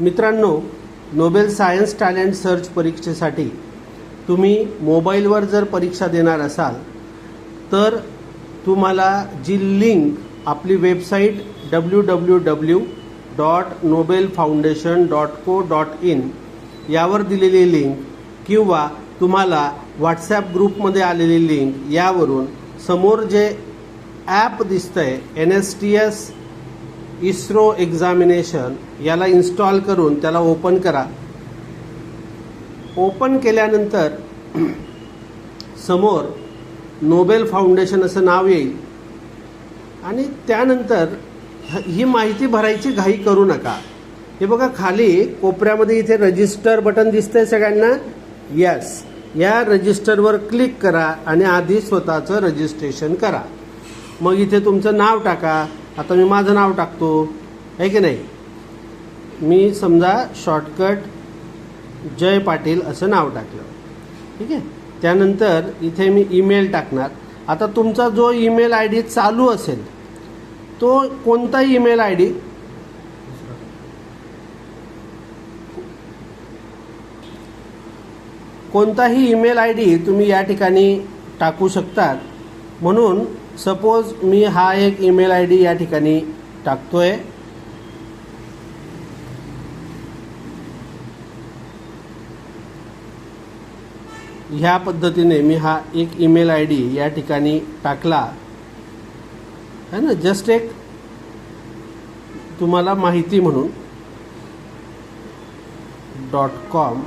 मित्रांनो Nobel science talent search परीक्षेसाठी तुम्ही मोबाईलवर जर परीक्षा देणार असाल तर तुम्हाला जी लिंक आपली website W W W dot Nobel foundation dot co dot in यावर दिलेली लिंक किंवा तुम्हाला व्हॉट्सॲप ग्रुपमध्ये आलेली लिंक यावरून समोर जे ॲप दिसतंय N S T S ISRO examination याला इन्स्टॉल करून त्याला ओपन करा. ओपन केल्यानंतर समोर नोबेल फाउंडेशन असं नाव येईल. आणि त्यानंतर ह- ही माहिती भरायची घाई करू नका. हे बघा खाली कोपऱ्यामध्ये इथे रजिस्टर बटन दिसतंय सगळ्यांना? यस या रजिस्टरवर क्लिक करा आणि आधी स्वतःचं रजिस्ट्रेशन करा. मग इथे तुमचं नाव टाका. आता मी माझं नाव टाकतो. आहे की नाही? मी समजा शॉर्टकट जय पाटील असं नाव टाकलं. ठीक आहे? त्यानंतर इथे मी ईमेल टाकणार. आता तुमचा जो ईमेल आय डी चालू असेल तो कोणता ईमेल आय डी कोणताही ईमेल आय डी तुम्ही या ठिकाणी टाकू शकतात. म्हणून सपोज मी हा एक ईमेल आय डी या ठिकाणी टाकतोय. ह्या पद्धतीने मी हा एक ईमेल आय डी या ठिकाणी टाकला. है ना? जस्ट एक तुम्हाला माहिती म्हणून. डॉट कॉम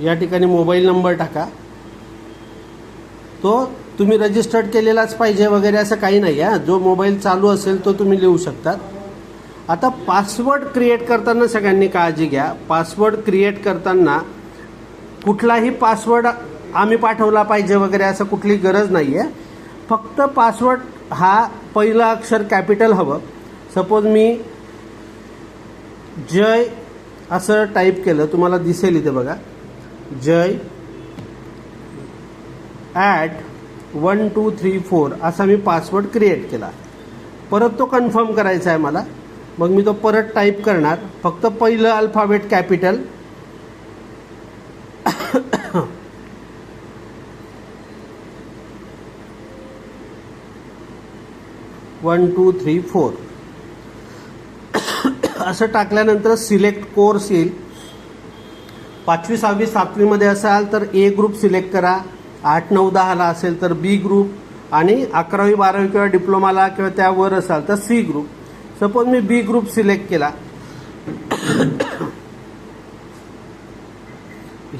या ठिकाणी मोबाईल नंबर टाका. तो तुम्ही रजिस्टर्ड केलेलाच पाहिजे वगैरे असं काही नाही आहे जो मोबाईल चालू असेल तो तुम्ही लिहू शकतात. आता पासवर्ड क्रिएट करताना सगळ्यांनी काळजी घ्या. पासवर्ड क्रिएट करताना कुठलाही पासवर्ड आम्ही पाठवला पाहिजे वगैरे असं कुठली गरज नाही आहे फक्त पासवर्ड हा पहिलं अक्षर कॅपिटल हवं. सपोज मी जय असं टाईप केलं तुम्हाला दिसेल इथे बघा. Jay at one two three four असा मी पासवर्ड क्रिएट केला. परत तो कन्फर्म करायचा आहे मला. मग मी तो परत टाईप करणार. फक्त पहिलं alphabet capital one two three four असं टाकल्यानंतर सिलेक्ट कोर्स येईल. पाचवी सहावी सातवीमध्ये असाल तर ए ग्रुप सिलेक्ट करा. आठ नऊ दहाला असेल तर बी ग्रुप आणि अकरावी बारावी किंवा डिप्लोमाला किंवा त्यावर असाल तर सी ग्रुप सपोज मी बी ग्रुप सिलेक्ट केला.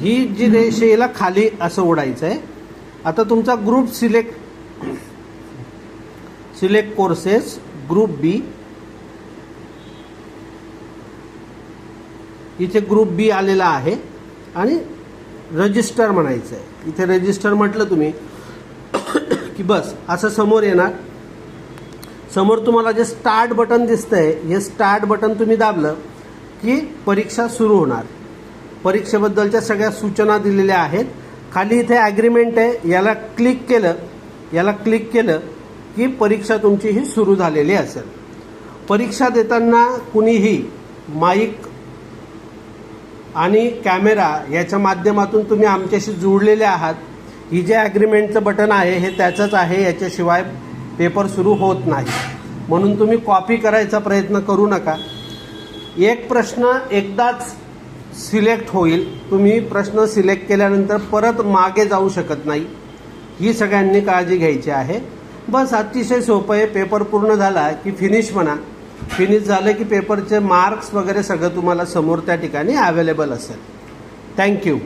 ही जी रेषेला खाली असं ओढायचं आहे आता तुमचा group select select courses group B इथे ग्रुप बी आलेला आहे. आणि रजिस्टर म्हणायचं आहे इथे रजिस्टर म्हटलं तुम्ही की बस असं समोर येणार. समोर तुम्हाला जे स्टार्ट बटन दिसतं आहे हे स्टार्ट बटन तुम्ही दाबलं की परीक्षा सुरू होणार. परीक्षेबद्दलच्या सगळ्या सूचना दिलेल्या आहेत. खाली इथे ॲग्रीमेंट आहे. याला क्लिक केलं याला क्लिक केलं की परीक्षा तुमची ही सुरू झालेली असेल. परीक्षा देताना कुणीही माईक आणि कॅमेरा याच्या माध्यमातून तुम्ही आमच्याशी जुळलेले आहात. ही जे ॲग्रीमेंटचं बटन आहे हे त्याचंच आहे. याच्याशिवाय पेपर सुरू होत नाही. म्हणून तुम्ही कॉपी करायचा प्रयत्न करू नका. एक प्रश्न एकदाच सिलेक्ट होईल. तुम्ही प्रश्न सिलेक्ट केल्यानंतर परत मागे जाऊ शकत नाही. ही सगळ्यांनी काळजी घ्यायची आहे. बस अतिशय सोपं आहे. पेपर पूर्ण झाला की फिनिश म्हणा. फिनिश झालं की पेपरचे मार्क्स वगैरे सगळं तुम्हाला समोर त्या ठिकाणी अवेलेबल असेल. थँक्यू